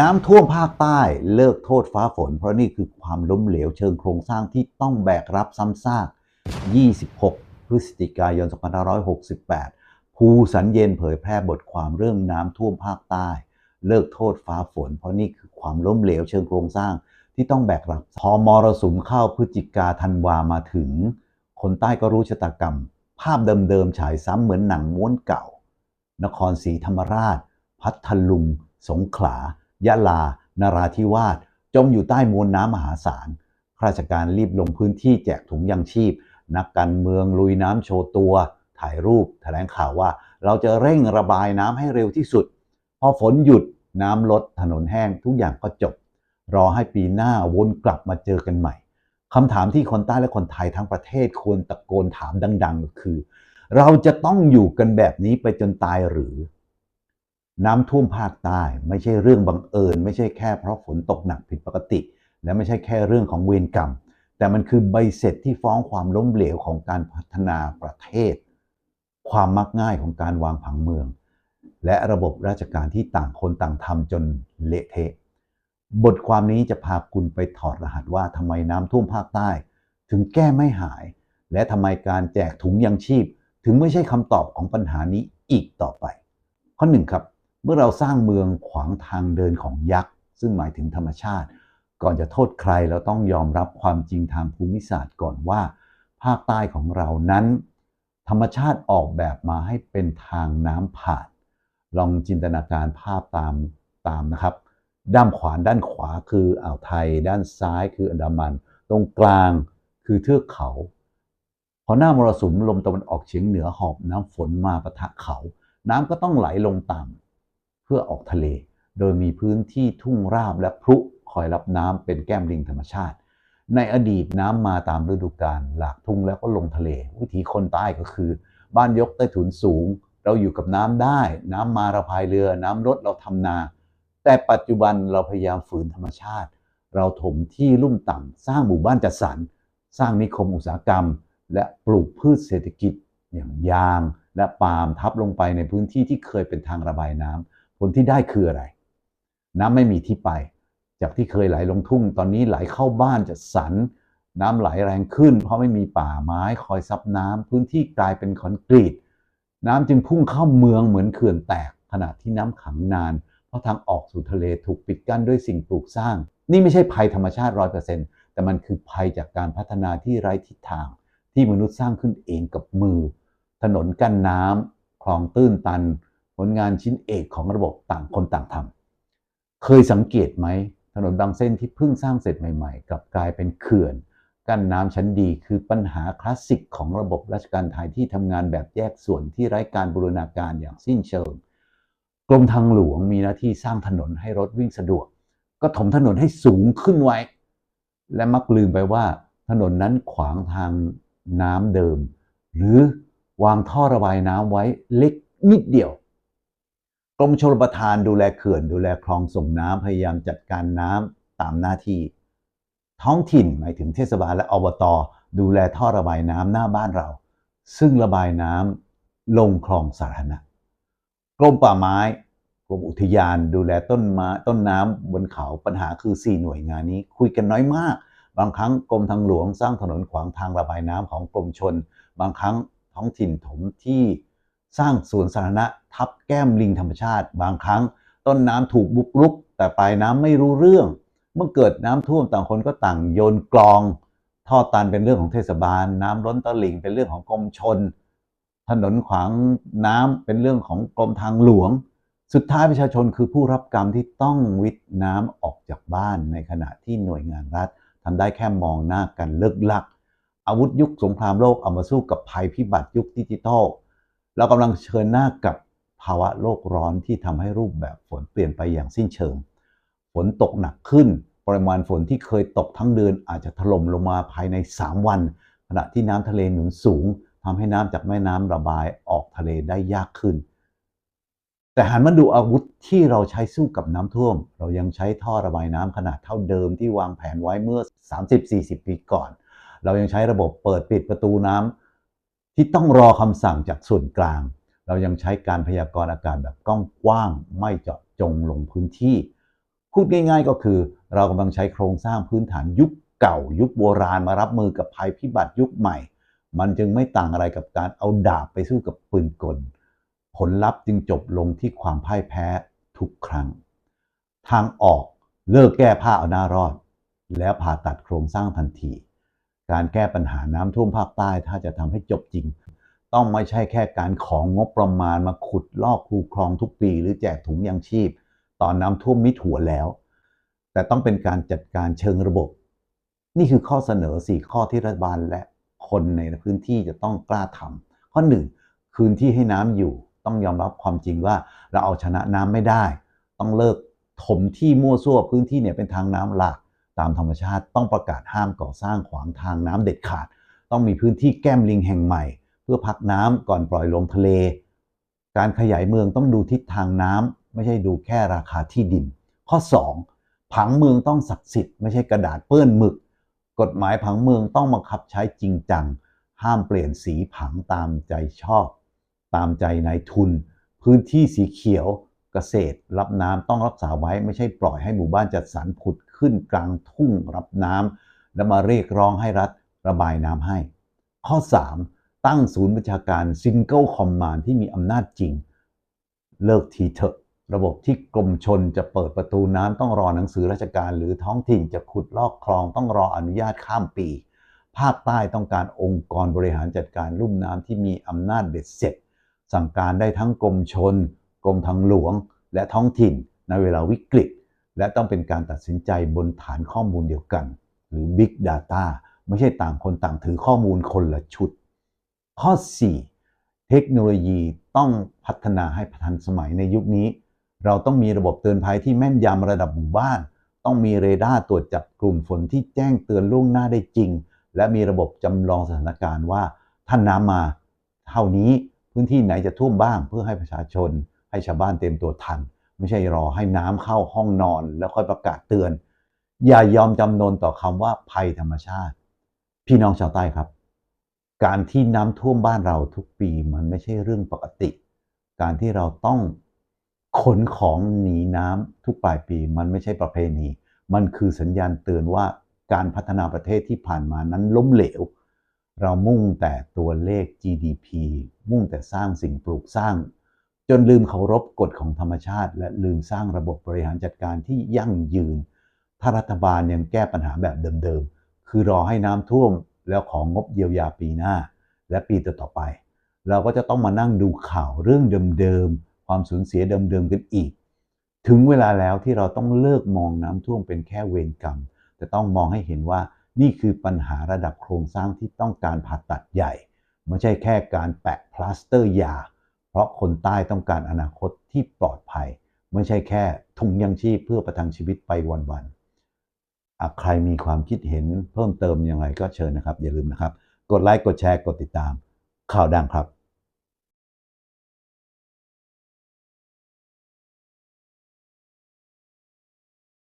น้ำท่วมภาคใต้เลิกโทษฟ้าฝน เพราะนี่คือความล้มเหลวเชิงโครงสร้างที่ต้องแบกรับซ้ำซาก 26 พฤศจิกายน 2568 ภูสัญเย็นเผยแพร่บทความเรื่องน้ำท่วมภาคใต้ เลิกโทษฟ้าฝน เพราะนี่คือความล้มเหลวเชิงโครงสร้างที่ต้องแบกรับ พอมรสุมเข้าพฤศจิกาธันวามาถึง คนใต้ก็รู้ชะตากรรม ภาพเดิมๆฉายซ้ำเหมือนหนังม้วนเก่า นครศรีธรรมราช พัทลุง สงขลา ยะลานราธิวาสจมอยู่ใต้มวลน้ำมหาศาลข้าราชการรีบลงพื้นที่แจกถุงยังชีพ นักการเมืองลุยน้ำโชว์ตัว ถ่ายรูปแถลงข่าวว่า เราจะเร่งระบายน้ำให้เร็วที่สุด พอฝนหยุดน้ำลดถนนแห้งทุกอย่างก็จบ รอให้ปีหน้าวนกลับมาเจอกันใหม่คำถามที่คนใต้และคนไทยทั้งประเทศควรตะโกนถามดัง ๆ คือ เราจะต้องอยู่กันแบบนี้ไปจนตายหรือ น้ำท่วมภาคใต้ไม่ใช่เรื่องบังเอิญ ไม่ใช่แค่เพราะฝนตกหนักผิดปกติ และไม่ใช่แค่เรื่องของเวรกรรม แต่มันคือใบเสร็จที่ฟ้องความล้มเหลวของการพัฒนาประเทศ ความมักง่ายของการวางผังเมือง และระบบราชการที่ต่างคนต่างทำจนเละเทะ บทความนี้จะพาคุณไปถอดรหัสว่าทำไมน้ำท่วมภาคใต้ ถึงแก้ไม่หาย และทำไมการแจกถุงยังชีพ ถึงไม่ใช่คำตอบของปัญหานี้อีกต่อไป ข้อหนึ่งครับ เมื่อเราสร้างเมืองขวางทางเดินของยักษ์ ซึ่งหมายถึงธรรมชาติ ก่อนจะโทษใครเราต้องยอมรับความจริงทางภูมิศาสตร์ก่อนว่า ภาคใต้ของเรานั้น ธรรมชาติออกแบบมาให้เป็นทางน้ำผ่าน ลองจินตนาการภาพตามตามนะครับ ด้านขวาด้านขวาคืออ่าวไทย ด้านซ้ายคืออันดามัน ตรงกลางคือเทือกเขา พอหน้ามรสุมลมตะวันออกเฉียงเหนือหอบน้ำฝนมาปะทะเขา น้ำก็ต้องไหลลงต่ำ เพื่อออกทะเล โดยมีพื้นที่ทุ่งราบและพรุคอยรับน้ำเป็นแก้มลิงธรรมชาติ ในอดีตน้ำมาตามฤดูกาลหลากทุ่งแล้วก็ลงทะเล วิถีคนใต้ก็คือ บ้านยกใต้ถุนสูง เราอยู่กับน้ำได้ น้ำมาเราพายเรือ น้ำลดเราทำนา แต่ปัจจุบันเราพยายามฝืนธรรมชาติ เราถมที่ลุ่มต่ำสร้างหมู่บ้านจัดสรรสร้างนิคมอุตสาหกรรม และปลูกพืชเศรษฐกิจอย่างยาง และปาล์มทับลงไปในพื้นที่ที่เคยเป็นทางระบายน้ำ ลที่ได้คืออะไร น้ำไม่มีที่ไป จากที่เคยไหลลงทุ่ง ตอนนี้ไหลเข้าบ้านจัดสรรน้ำไหลแรงขึ้น เพราะไม่มีป่าไม้คอยซับน้ำพื้นที่กลายเป็นคอนกรีต น้ำจึงพุ่งเข้าเมืองเหมือนเขื่อนแตก ขณะที่น้ำขังนาน เพราะทางออกสู่ทะเลถูกปิดกั้นด้วยสิ่งปลูกสร้าง นี่ไม่ใช่ภัยธรรมชาติร้อยเปอร์เซ็นต์แต่มันคือภัยจากการพัฒนาที่ไร้ทิศทาง ที่มนุษย์สร้างขึ้นเองกับมือ ถนนกั้นน้ำคลองตื้นตัน ผลงานชิ้นเอกของระบบต่างคนต่างทำเคยสังเกตไหมถนนบางเส้นที่เพิ่งสร้างเสร็จใหม่ๆกลับกลายเป็นเขื่อน กั้นน้ำชั้นดีคือปัญหาคลาสสิกของระบบราชการไทยที่ทำงานแบบแยกส่วนที่ไร้การบูรณาการอย่างสิ้นเชิง กรมทางหลวงมีหน้าที่สร้างถนนให้รถวิ่งสะดวก ก็ถมถนนให้สูงขึ้นไว้ และมักลืมไปว่า ถนนนั้นขวางทางน้ำเดิม หรือวางท่อระบายน้ำไว้เล็กนิดเดียว กรมชลประทานดูแลเขื่อน ดูแลคลองส่งน้ำพยายามจัดการน้ำตามหน้าที่ ท้องถิ่นหมายถึงเทศบาลและอบต ดูแลท่อระบายน้ำหน้าบ้านเรา ซึ่งระบายน้ำลงคลองสาธารณะกรมป่าไม้กรมอุทยานดูแลต้นไม้ต้นน้ำบนเขาปัญหาคือ 4 หน่วยงานนี้ คุยกันน้อยมาก บางครั้งกรมทางหลวงสร้างถนนขวางทางระบายน้ำของกรมชน บางครั้งท้องถิ่นถมที่ สร้างสวนสาธารณะทับแก้มลิงธรรมชาติ บางครั้ง ต้นน้ำถูกบุกรุก แต่ปลายน้ำไม่รู้เรื่อง เมื่อเกิดน้ำท่วมต่างคนก็ต่างโยนกลอง ท่อตันเป็นเรื่องของเทศบาล น้ำล้นตลิ่งเป็นเรื่องของกรมชน ถนนขวางน้ำเป็นเรื่องของกรมทางหลวง สุดท้ายประชาชนคือผู้รับกรรมที่ต้องวิทน้ำออกจากบ้านในขณะที่หน่วยงานรัฐทำได้แค่มองหน้ากันเลิกลัก อาวุธยุคสงครามโลกเอามาสู้กับภัยพิบัติยุคดิจิทัล เรากำลังเชิญหน้ากับภาวะโลกร้อนที่ทำให้รูปแบบฝนเปลี่ยนไปอย่างสิ้นเชิง ฝนตกหนักขึ้น ปริมาณฝนที่เคยตกทั้งเดือนอาจจะถล่มลงมาภายใน 3 วัน ขณะที่น้ำทะเลหนุนสูงทำให้น้ำจากแม่น้ำระบายออกทะเลได้ยากขึ้น แต่หันมาดูอาวุธที่เราใช้สู้กับน้ำท่วม เรายังใช้ท่อระบายน้ำขนาดเท่าเดิมที่วางแผนไว้เมื่อ 30-40 ปีก่อน เรายังใช้ระบบเปิดปิดประตูน้ำ ที่ต้องรอคำสั่งจากส่วนกลาง เรายังใช้การพยากรณ์อากาศแบบกว้างๆไม่เจาะจงลงพื้นที่ พูดง่ายๆก็คือ เรากำลังใช้โครงสร้างพื้นฐานยุคเก่า ยุคโบราณมารับมือกับภัยพิบัติยุคใหม่ มันจึงไม่ต่างอะไรกับการเอาดาบไปสู้กับปืนกล ผลลัพธ์จึงจบลงที่ความพ่ายแพ้ทุกครั้ง ทางออกเลิกแก้ผ้าเอาหน้ารอด แล้วผ่าตัดโครงสร้างทันที การแก้ปัญหาน้ำท่วมภาคใต้ถ้าจะทำให้จบจริง ต้องไม่ใช่แค่การของงบประมาณมาขุดลอกคูคลองทุกปี หรือแจกถุงยางชีพ ตอนน้ำท่วมมิดหัวแล้ว แต่ต้องเป็นการจัดการเชิงระบบ นี่คือข้อเสนอ 4 ข้อที่รัฐบาลและคนในพื้นที่จะต้องกล้าทำข้อ 1 คืนที่ให้น้ำอยู่ ต้องยอมรับความจริงว่าเราเอาชนะน้ำไม่ได้ ต้องเลิกถมที่มั่วซั่วพื้นที่เนี่ยเป็นทางน้ำหลัก ตามธรรมชาติต้องประกาศห้ามก่อสร้างขวางทางน้ำเด็ดขาด ต้องมีพื้นที่แก้มลิงแห่งใหม่ เพื่อพักน้ำก่อนปล่อยลงทะเล การขยายเมืองต้องดูทิศทางน้ำไม่ใช่ดูแค่ราคาที่ดิน ข้อ 2 ผังเมืองต้องศักดิ์สิทธิ์ไม่ใช่กระดาษเปื้อนหมึก กฎหมายผังเมืองต้องบังคับใช้จริงจัง ห้ามเปลี่ยนสีผังตามใจชอบ ตามใจนายทุน พื้นที่สีเขียวเกษตร รับน้ำต้องรักษาไว้ไม่ใช่ปล่อยให้หมู่บ้านจัดสรรผุด ขึ้นกลางทุ่งรับน้ำแล้วมาเรียกร้องให้รัฐระบายน้ำให้ ข้อ 3 ตั้งศูนย์ประชาการซิงเกิลคอมมานที่มีอำนาจจริง เลิกทีเถอะระบบที่กรมชนจะเปิดประตูน้ำต้องรอหนังสือราชการ หรือท้องถิ่นจะขุดลอกคลองต้องรออนุญาตข้ามปี ภาคใต้ต้องการองค์กรบริหารจัดการลุ่มน้ำที่มีอำนาจเบ็ดเสร็จ สั่งการได้ทั้งกรมชน กรมทางหลวง และท้องถิ่นในเวลาวิกฤต และต้องเป็นการตัดสินใจบนฐานข้อมูลเดียวกัน หรือ Big Data ไม่ใช่ต่างคนต่างถือข้อมูลคนละชุด ข้อ 4 เทคโนโลยีต้องพัฒนาให้ทันสมัยในยุคนี้ เราต้องมีระบบเตือนภัยที่แม่นยำระดับหมู่บ้าน ต้องมีเรดาร์ตรวจจับกลุ่มฝนที่แจ้งเตือนล่วงหน้าได้จริง และมีระบบจำลองสถานการณ์ว่าท่านน้ำมา เท่านี้พื้นที่ไหนจะท่วมบ้างเพื่อให้ประชาชน ให้ชาวบ้านเต็มตัวทัน ไม่ใช่รอให้น้ำเข้าห้องนอนแล้วค่อยประกาศเตือน อย่ายอมจำนนต่อคำว่าภัยธรรมชาติ พี่น้องชาวใต้ครับ การที่น้ำท่วมบ้านเราทุกปีมันไม่ใช่เรื่องปกติ การที่เราต้องขนของหนีน้ำทุกปลายปีมันไม่ใช่ประเพณี มันคือสัญญาณเตือนว่าการพัฒนาประเทศที่ผ่านมานั้นล้มเหลว เรามุ่งแต่ตัวเลข GDP มุ่งแต่สร้างสิ่งปลูกสร้าง จนลืมเคารพกฎของธรรมชาติ และลืมสร้างระบบบริหารจัดการที่ยั่งยืน ถ้ารัฐบาลยังแก้ปัญหาแบบเดิมๆ คือรอให้น้ำท่วมแล้วของงบเยียวยาปีหน้า และปีต่อๆไป เราก็จะต้องมานั่งดูข่าวเรื่องเดิมๆ ความสูญเสียเดิมๆ กันอีก ถึงเวลาแล้วที่เราต้องเลิกมองน้ำท่วมเป็นแค่เวรกรรม แต่ต้องมองให้เห็นว่านี่คือปัญหาระดับโครงสร้างที่ต้องการผ่าตัดใหญ่ ไม่ใช่แค่การแปะพลาสเตอร์ยา เพราะคนใต้ต้องการอนาคตที่ปลอดภัย ไม่ใช่แค่ทุงยังชีพเพื่อประทังชีวิตไปวันๆใครมีความคิดเห็นเพิ่มเติมยังไงก็เชิญนะครับ อย่าลืมนะครับ กดไลค์กดแชร์กดติดตามข่าวดังครับ